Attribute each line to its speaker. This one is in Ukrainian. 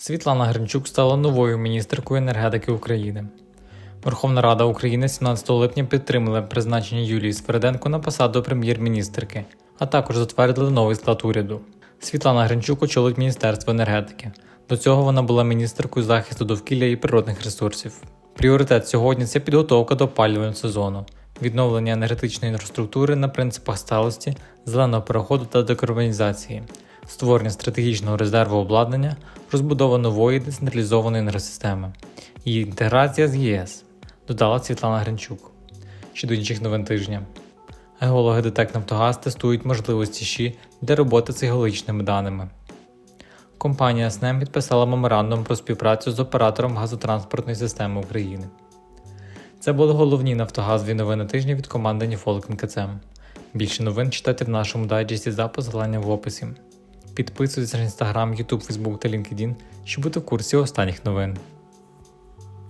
Speaker 1: Світлана Гринчук стала новою міністеркою енергетики України. Верховна Рада України 17 липня підтримала призначення Юлії Свериденко на посаду прем'єр-міністерки, а також затвердили новий склад уряду. Світлана Гринчук очолить Міністерство енергетики. До цього вона була міністеркою захисту довкілля і природних ресурсів. Пріоритет сьогодні це підготовка до опалювального сезону, відновлення енергетичної інфраструктури на принципах сталості, зеленого переходу та декарбонізації, створення стратегічного резерву обладнання, розбудова нової децентралізованої енергосистеми, її інтеграція з ЄС, додала Світлана Гринчук. Щодо інших новин тижня. Геологи ДТЕК Нафтогаз тестують можливості ЩІ для роботи з геологічними даними. Компанія СНЕМ підписала меморандум про співпрацю з оператором газотранспортної системи України. Це були головні нафтогазові новини тижня від команди Ніфолк НКЦ. Більше новин читайте в нашому дайджесті за посиланням в описі. Підписуйтесь на інстаграм, Ютуб, Фейсбук та LinkedIn, щоб бути в курсі останніх новин.